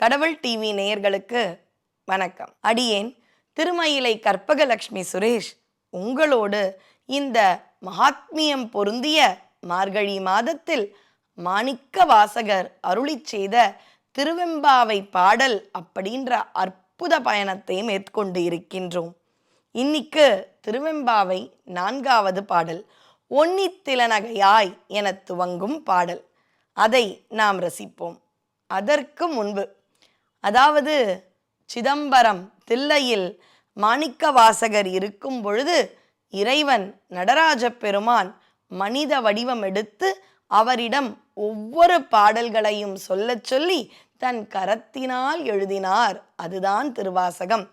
கடவுள் டிவி நேயர்களுக்கு வணக்கம். அடியேன் திருமயிலை கற்பகலட்சுமி சுரேஷ். உங்களோடு இந்த மகாத்மியம் பொருந்திய மார்கழி மாதத்தில் மாணிக்க வாசகர் அருளிச் செய்த திருவெம்பாவை பாடல் அப்படின்ற அற்புத பயணத்தை மேற்கொண்டு இருக்கின்றோம். இன்னிக்கு திருவெம்பாவை நான்காவது பாடல் ஒன்னித்திலனகையாய் என துவங்கும் பாடல். அதை நாம் ரசிப்போம். அதற்கு முன்பு அதாவது சிதம்பரம் தில்லையில் மாணிக்க வாசகர் இருக்கும் பொழுது இறைவன் நடராஜ பெருமான் மனித வடிவம் எடுத்து அவரிடம் ஒவ்வொரு பாடல்களையும் சொல்லச் சொல்லி தன் கரத்தினால் எழுதினார். அதுதான் திருவாசகம்.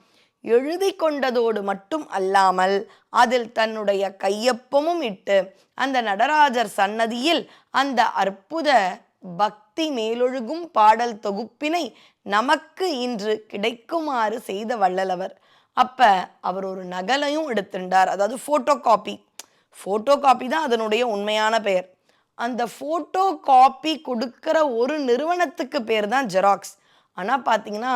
எழுதி கொண்டதோடு மட்டும் அல்லாமல் அதில் தன்னுடைய கையொப்பமும் இட்டு அந்த நடராஜர் சன்னதியில் அந்த அற்புத பக்தி மேலொழுகும் பாடல் தொகுப்பினை நமக்கு இன்று கிடைக்குமாறு செய்த வள்ளலவர் அப்ப அவர் ஒரு நகலையும் எடுத்துட்டார் அதாவது ஃபோட்டோ காப்பி ஃபோட்டோ காப்பி தான் அதனுடைய உண்மையான பெயர். அந்த ஃபோட்டோ காப்பி கொடுக்கிற ஒரு நிறுவனத்துக்கு பேர் தான் ஜெராக்ஸ் ஆனால் பார்த்தீங்கன்னா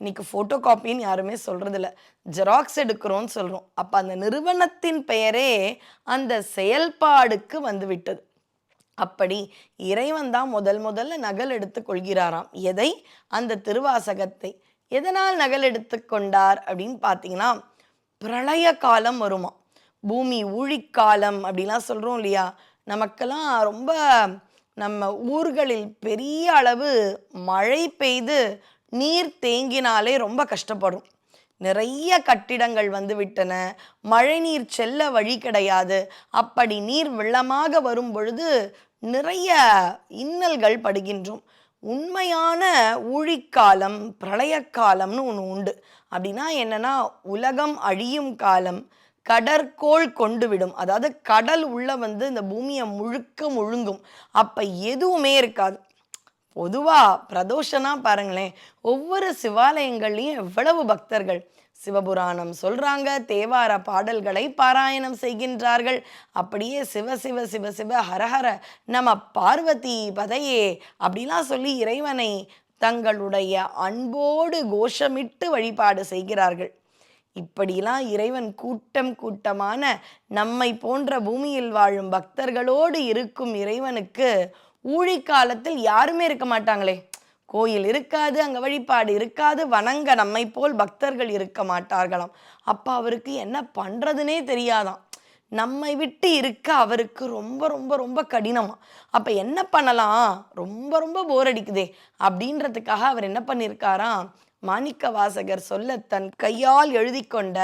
இன்னைக்கு ஃபோட்டோ காப்பின்னு யாருமே சொல்கிறதில்ல ஜெராக்ஸ் எடுக்கிறோன்னு சொல்கிறோம் அப்போ அந்த நிறுவனத்தின் பெயரே அந்த செயல்பாடுக்கு வந்து விட்டது. அப்படி இறைவன் தான் முதல் முதல்ல நகல் எடுத்து கொள்கிறாராம். எதை? அந்த திருவாசகத்தை. எதனால் நகல் எடுத்து கொண்டார் அப்படின்னு பார்த்தீங்கன்னா பிரளய காலம் வருமா. பூமி ஊழிக்காலம் அப்படிலாம் சொல்கிறோம் இல்லையா. நமக்கெல்லாம் ரொம்ப நம்ம ஊர்களில் பெரிய அளவு மழை பெய்து நீர் தேங்கினாலே ரொம்ப கஷ்டப்படும். நிறைய கட்டிடங்கள் வந்து விட்டன. மழைநீர் செல்ல வழி கிடையாது. அப்படி நீர் வெள்ளமாக வரும் பொழுது நிறைய இன்னல்கள் படுகின்றோம். உண்மையான ஊழிக்காலம் பிரளயக்காலம்னு ஒன்று உண்டு. அப்படின்னா என்னென்னா உலகம் அழியும் காலம் கடற்கோள் கொண்டு விடும் அதாவது கடல் உள்ளே வந்து இந்த பூமியை முழுக்க முழுங்கும். அப்போ எதுவுமே இருக்காது. பொதுவாக பிரதோஷனா பாருங்களேன் ஒவ்வொரு சிவாலயங்கள்லேயும் எவ்வளவு பக்தர்கள். சிவபுராணம் சொல்றாங்க தேவார பாடல்களை பாராயணம் செய்கின்றார்கள். அப்படியே சிவ சிவ சிவ சிவ ஹரஹர நம பார்வதி பதையே அப்படிலாம் சொல்லி இறைவனை தங்களுடைய அன்போடு கோஷமிட்டு வழிபாடு செய்கிறார்கள். இப்படிலாம் இறைவன் கூட்டம் கூட்டமான நம்மை போன்ற பூமியில் வாழும் பக்தர்களோடு இருக்கும் இறைவனுக்கு ஊழிக்காலத்தில் யாருமே இருக்க மாட்டாங்களே. கோயில் இருக்காது அங்கே வழிபாடு இருக்காது வணங்க நம்மை போல் பக்தர்கள் இருக்க மாட்டார்களாம். அப்போ அவருக்கு என்ன பண்ணுறதுனே தெரியாதாம். நம்மை விட்டு இருக்க அவருக்கு ரொம்ப ரொம்ப ரொம்ப கடினமாக அப்போ என்ன பண்ணலாம்? ரொம்ப ரொம்ப போர் அடிக்குதே. அப்படின்றதுக்காக அவர் என்ன பண்ணியிருக்காராம் மாணிக்க வாசகர் சொல்ல தன் கையால் எழுதி கொண்ட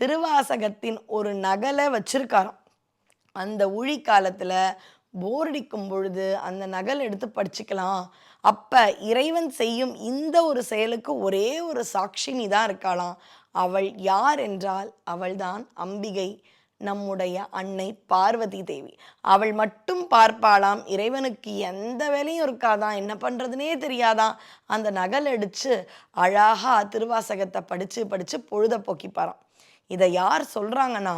திருவாசகத்தின் ஒரு நகலை வச்சிருக்காராம். அந்த ஊழி காலத்தில் போர் அடிக்கும் பொழுது அந்த நகல் எடுத்து படிச்சுக்கலாம். அப்ப இறைவன் செய்யும் இந்த ஒரு செயலுக்கு ஒரே ஒரு சாட்சினி தான் இருக்காளாம். அவள் யார் என்றால் அவள்தான் அம்பிகை நம்முடைய அன்னை பார்வதி தேவி. அவள் மட்டும் பார்ப்பாளாம் இறைவனுக்கு எந்த வேலையும் இருக்காதான் என்ன பண்ணுறதுனே தெரியாதான் அந்த நகல் அடிச்சு அழகா திருவாசகத்தை படிச்சு படிச்சு பொழுத போக்கிப்பாராம். இதை யார் சொல்றாங்கன்னா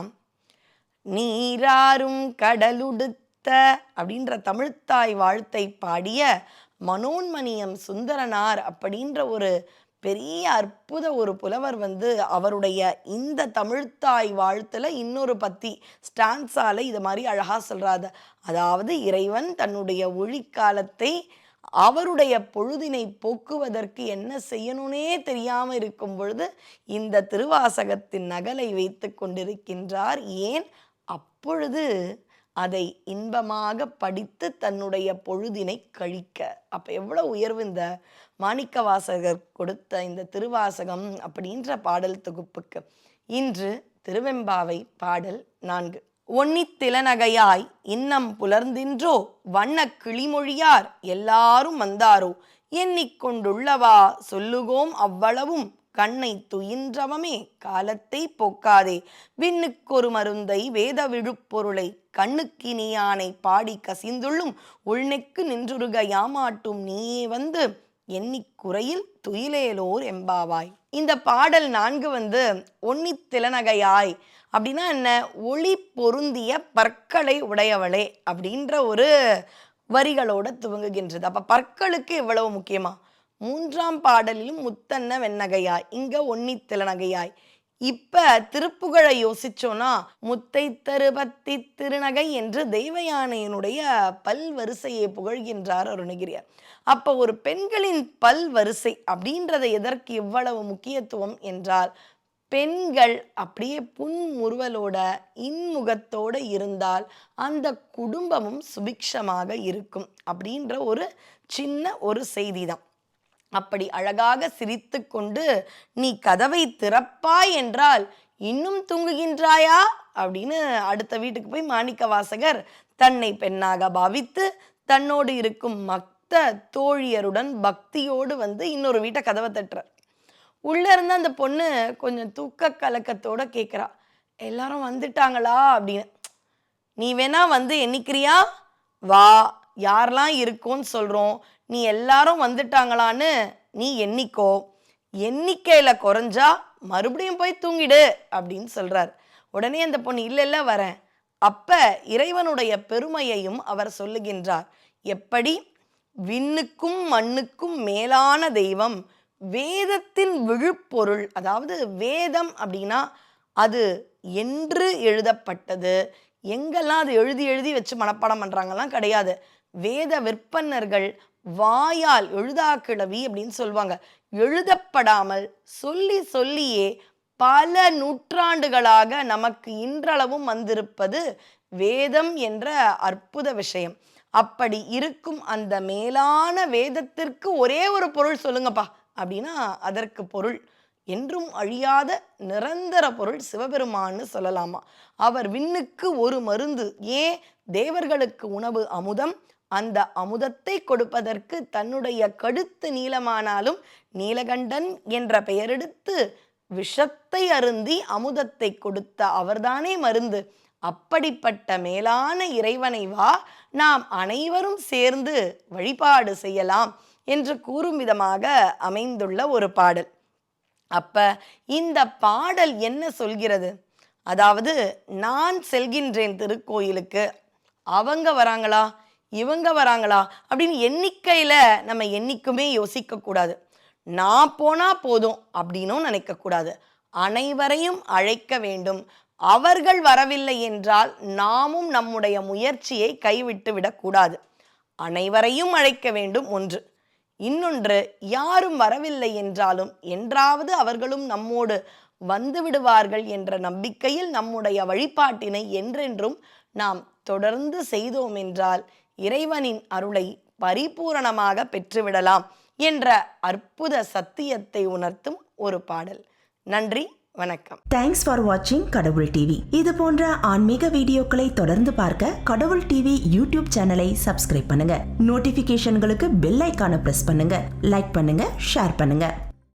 நீராறும் கடலுடுத்த அப்படின்ற தமிழ்த்தாய் வாழ்த்தை பாடிய மனோன்மணியம் சுந்தரனார் அப்படின்ற ஒரு பெரிய அற்புத ஒரு புலவர் வந்து அவருடைய இந்த தமிழ்த்தாய் வாழ்த்துல இன்னொரு பத்தி ஸ்டான்ஸால இது மாதிரி அழகா சொல்கிறாத அதாவது இறைவன் தன்னுடைய ஒழிக்காலத்தை அவருடைய பொழுதினை போக்குவதற்கு என்ன செய்யணும்னே தெரியாம இருக்கும் பொழுது இந்த திருவாசகத்தின் நகலை வைத்து கொண்டிருக்கின்றார். ஏன்? அப்பொழுது அதை இன்பமாக படித்து தன்னுடைய பொழுதினை கழிக்க. அப்போ எவ்வளோ உயர்வு இந்த மாணிக்க வாசகர் கொடுத்த இந்த திருவாசகம் அப்படின்ற பாடல் தொகுப்புக்கு. இன்று திருவெம்பாவை பாடல் நான்கு. ஒன்னித்திலநகையாய் இன்னம் புலர்ந்தின்றோ வண்ண கிளிமொழியார் எல்லாரும் வந்தாரோ எண்ணிக்கொண்டுள்ளவா சொல்லுகோம் அவ்வளவும் கண்ணை துயின்றவமே காலத்தை போக்காதே. விண்ணுக்கொரு மருந்தை வேத விழுப்பொருளை கண்ணுக்கினியானை பாடி கசிந்துள்ளும் உள்நெக்கு நின்றுருக யாமாட்டும் நீயே வந்து எண்ணிக்குறையில் துயிலேலோர் எம்பாவாய். இந்த பாடல் நான்கு வந்து ஒன்னி திலநகையாய் அப்படின்னா என்ன? ஒளி பொருந்திய பற்களை உடையவளே அப்படின்ற ஒரு வரிகளோட துவங்குகின்றது. அப்ப பற்களுக்கு எவ்வளவு முக்கியமா? மூன்றாம் பாடலிலும் முத்தன்ன வெண்ணகையாய் இங்க ஒன்னி திலநகையாய் இப்ப திருப்புகழை யோசிச்சோன்னா முத்தை தருபத்தி திருநகை என்று தெய்வயானையினுடைய பல் வரிசையை புகழ்கின்றார் அருணகிரியார். அப்ப ஒரு பெண்களின் பல் வரிசை அப்படின்றத எதற்கு இவ்வளவு முக்கியத்துவம் என்றால் பெண்கள் அப்படியே புன்முறுவலோட இன்முகத்தோடு இருந்தால் அந்த குடும்பமும் சுபிக்ஷமாக இருக்கும் அப்படின்ற ஒரு சின்ன ஒரு செய்தி தான் அப்படி அழகாக சிரித்துக்கொண்டு நீ கதவை திறப்பாய் என்றால் இன்னும் தூங்குகின்றாயா? அப்படின்னு அடுத்த வீட்டுக்கு போய் மாணிக்க வாசகர் தன்னை பெண்ணாக பாவித்து தன்னோடு இருக்கும் மக்த தோழியருடன் பக்தியோடு வந்து இன்னொரு வீட்டை கதவை தட்டுறார். உள்ளே இருந்து அந்த பொண்ணு கொஞ்சம் தூக்க கலக்கத்தோட கேட்குறா எல்லாரும் வந்துட்டாங்களா? அப்படின்னு. நீ வேணா வந்து எண்ணிக்கிறியா? வா. யாரெல்லாம் இருக்கும்னு சொல்கிறோம் நீ எல்லாரும் வந்துட்டாங்களான்னு நீ எண்ணிக்கோ. எண்ணிக்கையில் குறைஞ்சா மறுபடியும் போய் தூங்கிடு அப்படின்னு சொல்கிறார் உடனே அந்த பொண்ணு இல்லை இல்லை வரேன். அப்ப இறைவனுடைய பெருமையையும் அவர் சொல்லுகின்றார். எப்படி? விண்ணுக்கும் மண்ணுக்கும் மேலான தெய்வம் வேதத்தின் விழுப்பொருள் அதாவது வேதம் அப்படின்னா அது என்று எழுதப்பட்டது. எங்கெல்லாம் அது எழுதி எழுதி வச்சு மனப்பாடம் பண்ணுறாங்கலாம் கிடையாது. வேத விற்பன்னர்கள் வாயால் எழுதாக்கிழவி அப்படின்னு சொல்லுவாங்க. எழுதப்படாமல் சொல்லி சொல்லியே பல நூற்றாண்டுகளாக நமக்கு இன்றளவும் வந்திருப்பது வேதம் என்ற அற்புத விஷயம். அப்படி இருக்கும் அந்த மேலான வேதத்திற்கு ஒரே ஒரு பொருள் சொல்லுங்கப்பா. அப்படின்னா அதற்கு பொருள் என்றும் அழியாத நிரந்தர பொருள் சிவபெருமான்னு சொல்லலாமா. அவர் விண்ணுக்கு ஒரு மருந்து. ஏன்? தேவர்களுக்கு உணவு அமுதம். அந்த அமுதத்தை கொடுப்பதற்கு தன்னுடைய கழுத்து நீளமானாலும் நீலகண்டன் என்ற பெயரெடுத்து விஷத்தை அருந்தி அமுதத்தை கொடுத்த அவர்தானே மருந்து. அப்படிப்பட்ட மேலான இறைவனை வா நாம் அனைவரும் சேர்ந்து வழிபாடு செய்யலாம் என்று கூறும் விதமாக அமைந்துள்ள ஒரு பாடல். அப்ப இந்த பாடல் என்ன சொல்கிறது? அதாவது நான் செல்கின்றேன் திருக்கோயிலுக்கு. அவங்க வராங்களா? இவங்க வராங்களா? அப்படின்னு எண்ணிக்கையில் நம்ம என்றைக்குமே யோசிக்கக்கூடாது. நான் போனால் போதும் அப்படின்னும் நினைக்கக்கூடாது. அனைவரையும் அழைக்க வேண்டும். அவர்கள் வரவில்லை என்றால் நாமும் நம்முடைய முயற்சியை கைவிட்டு விடக்கூடாது. அனைவரையும் அழைக்க வேண்டும் ஒன்று. இன்னொன்று யாரும் வரவில்லை என்றாலும் என்றாவது அவர்களும் நம்மோடு வந்து விடுவார்கள் என்ற நம்பிக்கையில் நம்முடைய வழிபாட்டினை என்றென்றும் நாம் தொடர்ந்து செய்தோம் என்றால் இறைவனின் அருளை பரிபூரணமாக பெற்றுவிடலாம் என்ற அற்புத சத்தியத்தை உணர்த்தும் ஒரு பாடல். நன்றி வணக்கம். தேங்க்ஸ் ஃபார் வாட்சிங் கடவுள் டிவி இது போன்ற ஆன்மீக வீடியோக்களை தொடர்ந்து பார்க்க கடவுள் டிவி யூடியூப் சேனலை சப்ஸ்கிரைப் பண்ணுங்க. நோட்டிபிகேஷன்களுக்கு பெல் ஐக்கான பிரஸ் பண்ணுங்க. லைக் பண்ணுங்க ஷேர் பண்ணுங்க.